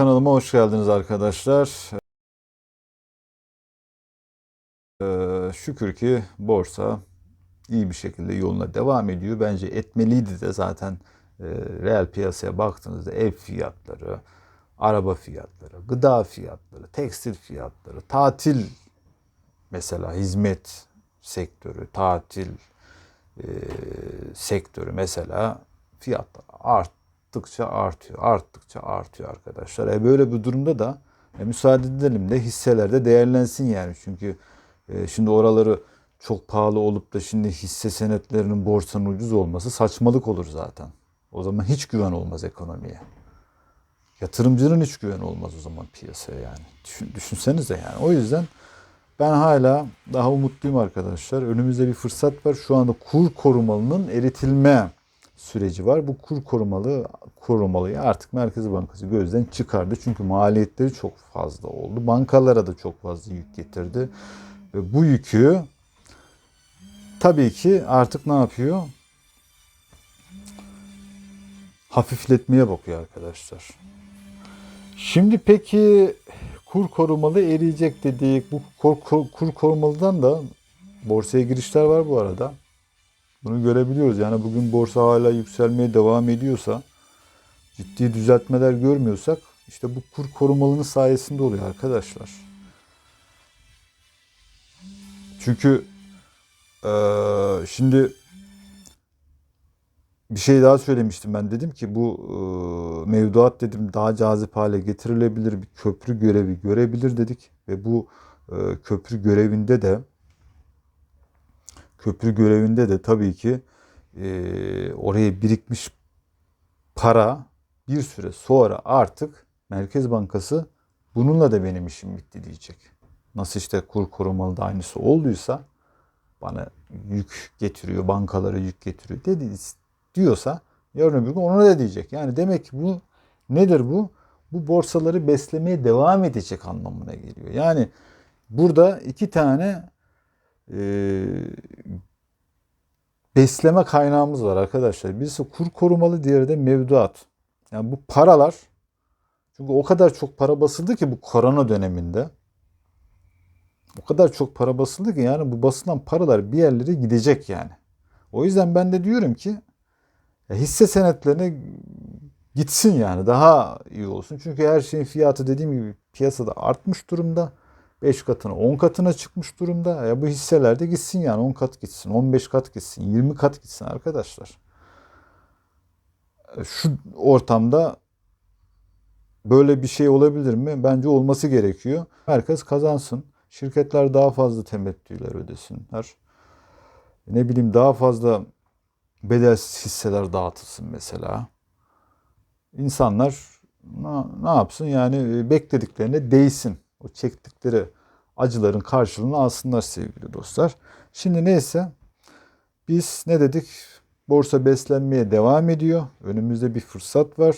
kanalıma hoş geldiniz arkadaşlar. Ee, şükür ki borsa iyi bir şekilde yoluna devam ediyor. Bence etmeliydi de zaten e, reel piyasaya baktığınızda ev fiyatları, araba fiyatları, gıda fiyatları, tekstil fiyatları, tatil mesela hizmet sektörü, tatil e, sektörü mesela fiyatlar arttıkça artıyor, arttıkça artıyor arkadaşlar. E böyle bir durumda da e, müsaade edelim de hisselerde değerlensin yani. Çünkü e, şimdi oraları çok pahalı olup da şimdi hisse senetlerinin borsanın ucuz olması saçmalık olur zaten. O zaman hiç güven olmaz ekonomiye. Yatırımcının hiç güven olmaz o zaman piyasaya yani. Düşün, düşünsenize yani. O yüzden ben hala daha umutluyum arkadaşlar. Önümüzde bir fırsat var. Şu anda kur korumalının eritilme süreci var. Bu kur korumalı korumalıyı artık Merkez Bankası gözden çıkardı. Çünkü maliyetleri çok fazla oldu. Bankalara da çok fazla yük getirdi. Ve bu yükü tabii ki artık ne yapıyor? Hafifletmeye bakıyor arkadaşlar. Şimdi peki kur korumalı eriyecek dedik. Bu kur, kur, kur korumalıdan da borsaya girişler var bu arada. Bunu görebiliyoruz. Yani bugün borsa hala yükselmeye devam ediyorsa, ciddi düzeltmeler görmüyorsak işte bu kur korumalının sayesinde oluyor arkadaşlar. Çünkü eee, şimdi bir şey daha söylemiştim ben. Dedim ki bu eee, mevduat dedim daha cazip hale getirilebilir bir köprü görevi görebilir dedik. Ve bu eee, köprü görevinde de köprü görevinde de tabii ki eee, oraya birikmiş para bir süre sonra artık Merkez Bankası bununla da benim işim bitti diyecek. Nasıl işte kur korumalı da aynısı olduysa bana yük getiriyor, bankalara yük getiriyor dedi diyorsa yarın öbür gün ona da diyecek. Yani demek ki bu nedir bu? Bu borsaları beslemeye devam edecek anlamına geliyor. Yani burada iki tane e, besleme kaynağımız var arkadaşlar. Birisi kur korumalı, diğeri de mevduat. Yani bu paralar çünkü o kadar çok para basıldı ki bu korona döneminde. O kadar çok para basıldı ki yani bu basılan paralar bir yerlere gidecek yani. O yüzden ben de diyorum ki hisse senetlerine gitsin yani daha iyi olsun. Çünkü her şeyin fiyatı dediğim gibi piyasada artmış durumda. 5 katına 10 katına çıkmış durumda. Ya bu hisseler de gitsin yani 10 kat gitsin, 15 kat gitsin, 20 kat gitsin arkadaşlar. Şu ortamda böyle bir şey olabilir mi? Bence olması gerekiyor. Herkes kazansın. Şirketler daha fazla temettüler ödesinler. Ne bileyim daha fazla bedelsiz hisseler dağıtılsın mesela. İnsanlar ne, ne yapsın yani beklediklerine değsin. O çektikleri acıların karşılığını alsınlar sevgili dostlar. Şimdi neyse biz ne dedik? Borsa beslenmeye devam ediyor. Önümüzde bir fırsat var.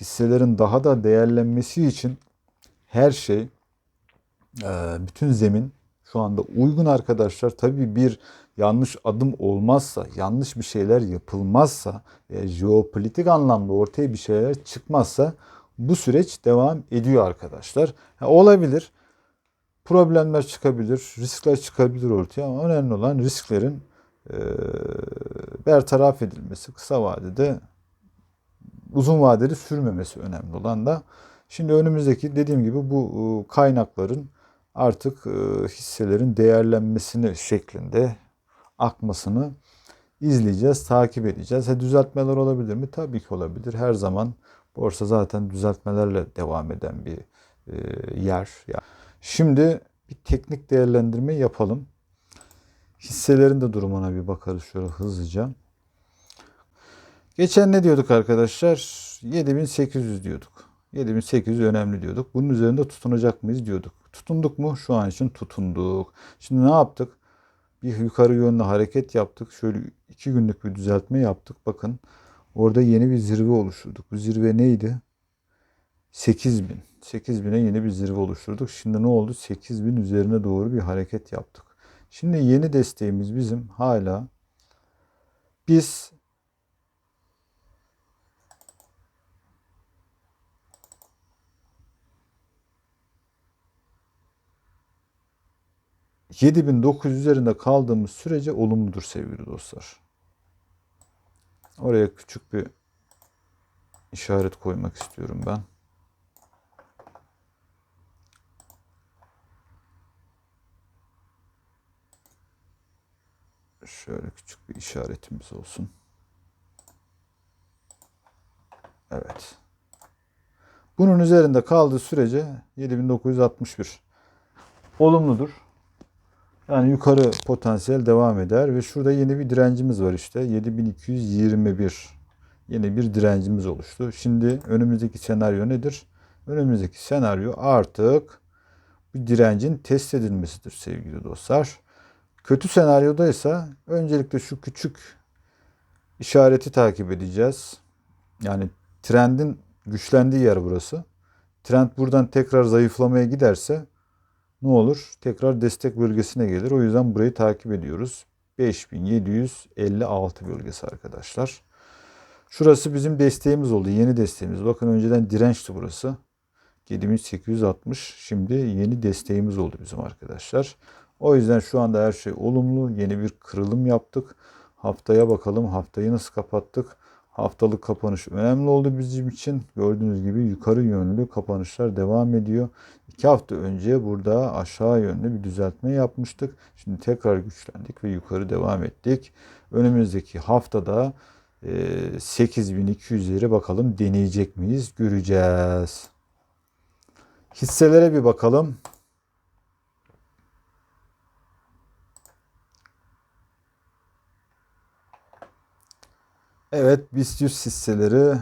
Hisselerin daha da değerlenmesi için her şey ee, bütün zemin şu anda uygun arkadaşlar. Tabii bir yanlış adım olmazsa, yanlış bir şeyler yapılmazsa, e, jeopolitik anlamda ortaya bir şeyler çıkmazsa bu süreç devam ediyor arkadaşlar. Ha, olabilir. Problemler çıkabilir, riskler çıkabilir ortaya ama önemli olan risklerin e, bertaraf edilmesi kısa vadede uzun vadeli sürmemesi önemli olan da. Şimdi önümüzdeki dediğim gibi bu e, kaynakların artık e, hisselerin değerlenmesini şeklinde akmasını izleyeceğiz, takip edeceğiz. Ha, düzeltmeler olabilir mi? Tabii ki olabilir. Her zaman borsa zaten düzeltmelerle devam eden bir e, yer. Şimdi bir teknik değerlendirme yapalım. Hisselerin de durumuna bir bakarız şöyle hızlıca. Geçen ne diyorduk arkadaşlar? 7800 diyorduk. 7800 önemli diyorduk. Bunun üzerinde tutunacak mıyız diyorduk. Tutunduk mu? Şu an için tutunduk. Şimdi ne yaptık? Bir yukarı yönlü hareket yaptık. Şöyle iki günlük bir düzeltme yaptık. Bakın Orada yeni bir zirve oluşturduk. Bu zirve neydi? 8000. 8000'e yeni bir zirve oluşturduk. Şimdi ne oldu? 8000 üzerine doğru bir hareket yaptık. Şimdi yeni desteğimiz bizim hala biz ...7900 üzerinde kaldığımız sürece olumludur sevgili dostlar. Oraya küçük bir işaret koymak istiyorum ben. Şöyle küçük bir işaretimiz olsun. Evet. Bunun üzerinde kaldığı sürece 7961 olumludur. Yani yukarı potansiyel devam eder ve şurada yeni bir direncimiz var işte 7221 yeni bir direncimiz oluştu. Şimdi önümüzdeki senaryo nedir? Önümüzdeki senaryo artık bir direncin test edilmesidir sevgili dostlar. Kötü senaryoda ise öncelikle şu küçük işareti takip edeceğiz. Yani trendin güçlendiği yer burası. Trend buradan tekrar zayıflamaya giderse ne olur? Tekrar destek bölgesine gelir. O yüzden burayı takip ediyoruz. 5756 bölgesi arkadaşlar. Şurası bizim desteğimiz oldu. Yeni desteğimiz. Bakın önceden dirençti burası. 7860. Şimdi yeni desteğimiz oldu bizim arkadaşlar. O yüzden şu anda her şey olumlu. Yeni bir kırılım yaptık. Haftaya bakalım. Haftayı nasıl kapattık? Haftalık kapanış önemli oldu bizim için. Gördüğünüz gibi yukarı yönlü kapanışlar devam ediyor. İki hafta önce burada aşağı yönlü bir düzeltme yapmıştık. Şimdi tekrar güçlendik ve yukarı devam ettik. Önümüzdeki haftada 8200'leri bakalım deneyecek miyiz? Göreceğiz. Hisselere bir bakalım. Evet, BIST 100 hisseleri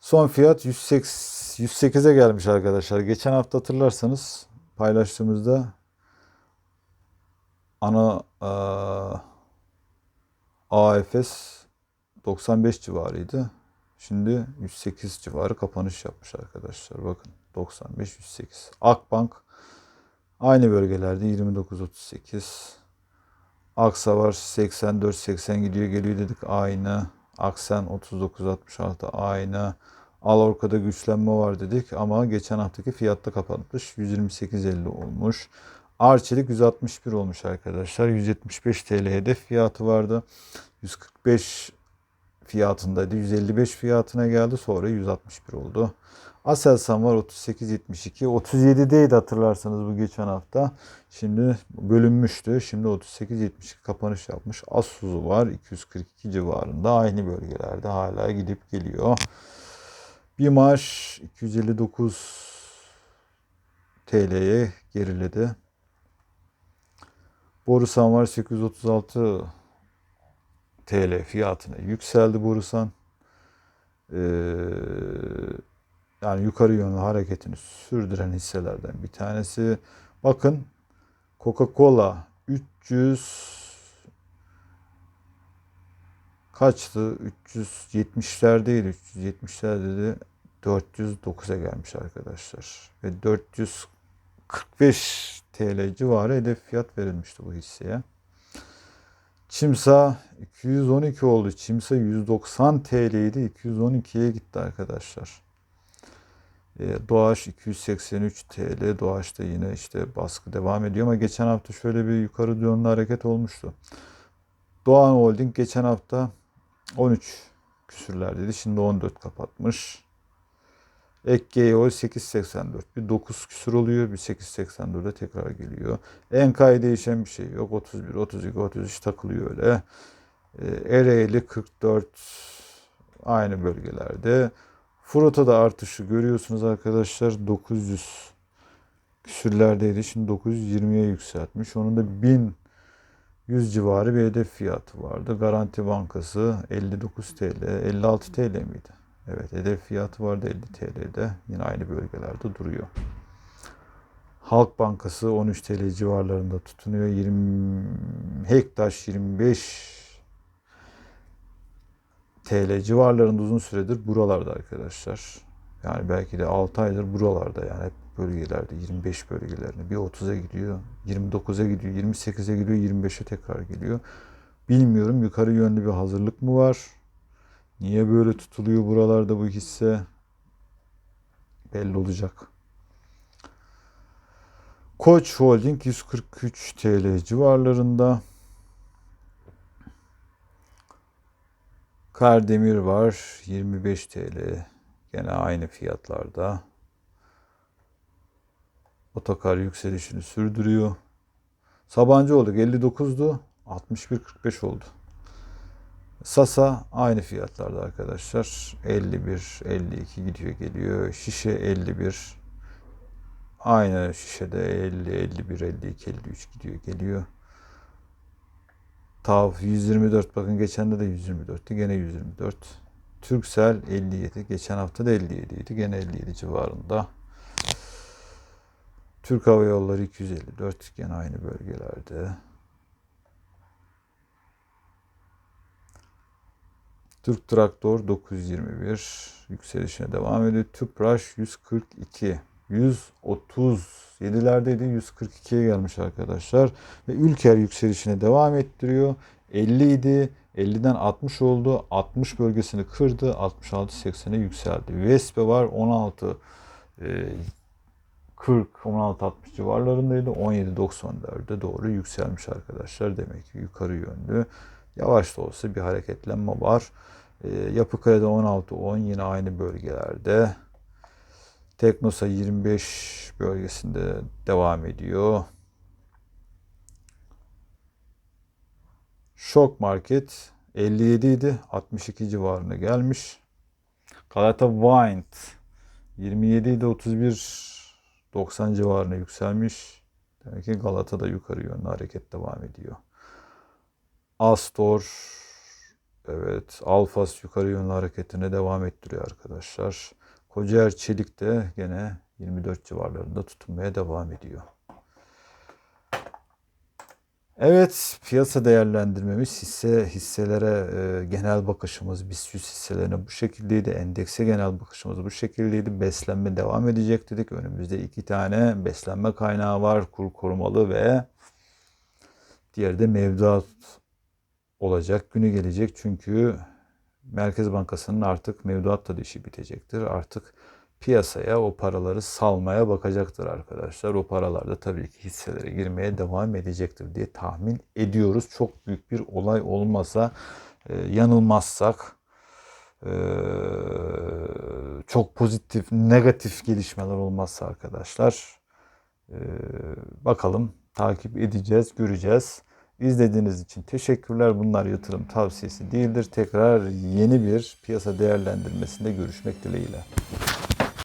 son fiyat 108'e gelmiş arkadaşlar. Geçen hafta hatırlarsanız paylaştığımızda ana AFS 95 civarıydı. Şimdi 108 civarı kapanış yapmış arkadaşlar. Bakın 95 108. Akbank aynı bölgelerde 29.38. Aksa var 84-80 gidiyor geliyor dedik aynı. Aksen 39-66 aynı. Alorka'da güçlenme var dedik ama geçen haftaki fiyatta kapatmış. 128.50 olmuş. Arçelik 161 olmuş arkadaşlar. 175 TL hedef fiyatı vardı. 145 fiyatındaydı. 155 fiyatına geldi. Sonra 161 oldu. Aselsan var 38.72. 37'deydi hatırlarsanız bu geçen hafta. Şimdi bölünmüştü. Şimdi 38.72 kapanış yapmış. Asuzu var 242 civarında. Aynı bölgelerde hala gidip geliyor. Bir maaş 259 TL'ye geriledi. Borusan var 836 TL fiyatına yükseldi Borusan. Ee, yani yukarı yönlü hareketini sürdüren hisselerden bir tanesi. Bakın Coca-Cola 300 kaçtı? 370'lerdeydi. 370'lerde de 409'a gelmiş arkadaşlar. Ve 445 TL civarı hedef fiyat verilmişti bu hisseye. Çimsa 212 oldu. Çimsa 190 TL idi. 212'ye gitti arkadaşlar. E, Doğaç 283 TL. Doğaç'ta yine işte baskı devam ediyor ama geçen hafta şöyle bir yukarı yönlü hareket olmuştu. Doğan Holding geçen hafta 13 küsürlerdeydi. Şimdi 14 kapatmış. Ek 8.84. Bir 9 küsur oluyor. Bir 8.84'e tekrar geliyor. Enka'ya değişen bir şey yok. 31, 32, 33 takılıyor öyle. E, Ereğli 44 aynı bölgelerde. Furota'da artışı görüyorsunuz arkadaşlar. 900 küsürlerdeydi. Şimdi 920'ye yükseltmiş. Onun da 1100 civarı bir hedef fiyatı vardı. Garanti Bankası 59 TL, 56 TL miydi? Evet hedef fiyatı vardı 50 TL'de. Yine aynı bölgelerde duruyor. Halk Bankası 13 TL civarlarında tutunuyor. 20 Hektaş 25 TL civarlarında uzun süredir buralarda arkadaşlar. Yani belki de 6 aydır buralarda yani hep bölgelerde 25 bölgelerinde bir 30'a gidiyor, 29'a gidiyor, 28'e gidiyor, 25'e tekrar geliyor. Bilmiyorum yukarı yönlü bir hazırlık mı var? Niye böyle tutuluyor buralarda bu hisse? Belli olacak. Koç Holding 143 TL civarlarında. Kardemir var 25 TL. Gene aynı fiyatlarda. Otokar yükselişini sürdürüyor. Sabancı olduk 59'du. 61.45 oldu. Sasa aynı fiyatlarda arkadaşlar. 51, 52 gidiyor geliyor. Şişe 51. Aynı şişede 50, 51, 52, 53 gidiyor geliyor. Tav 124 bakın geçen de de 124'tü gene 124. Türksel 57 geçen hafta da 57 idi gene 57 civarında. Türk Hava Yolları 254 gene aynı bölgelerde. Türk Traktör 921 yükselişine devam ediyor. Tüpraş 142 137'lerdeydi 142'ye gelmiş arkadaşlar ve Ülker yükselişine devam ettiriyor. 50 idi 50'den 60 oldu. 60 bölgesini kırdı. 66-80'e yükseldi. Vespe var 16 e, 40 16-60 civarlarındaydı. 17-94'e doğru yükselmiş arkadaşlar. Demek ki yukarı yönlü. Yavaş da olsa bir hareketlenme var. E, Yapı Kredi 16-10 yine aynı bölgelerde. Teknosa 25 bölgesinde devam ediyor. Şok Market 57 idi. 62 civarına gelmiş. Galata Wind 27 idi. 31 90 civarına yükselmiş. Demek ki Galata da yukarı yönlü hareket devam ediyor. Astor evet Alfas yukarı yönlü hareketine devam ettiriyor arkadaşlar. Kocaer Çelik de gene 24 civarlarında tutunmaya devam ediyor. Evet, piyasa değerlendirmemiz hisse hisselere e, genel bakışımız BIST 100 hisselerine bu şekildeydi. Endekse genel bakışımız bu şekildeydi. Beslenme devam edecek dedik. Önümüzde iki tane beslenme kaynağı var. Kur korumalı ve diğeri de mevduat olacak. Günü gelecek çünkü Merkez Bankası'nın artık mevduat da işi bitecektir. Artık piyasaya o paraları salmaya bakacaktır arkadaşlar. O paralar da tabii ki hisselere girmeye devam edecektir diye tahmin ediyoruz. Çok büyük bir olay olmasa, e, yanılmazsak, e, çok pozitif, negatif gelişmeler olmazsa arkadaşlar e, bakalım takip edeceğiz, göreceğiz. İzlediğiniz için teşekkürler. Bunlar yatırım tavsiyesi değildir. Tekrar yeni bir piyasa değerlendirmesinde görüşmek dileğiyle.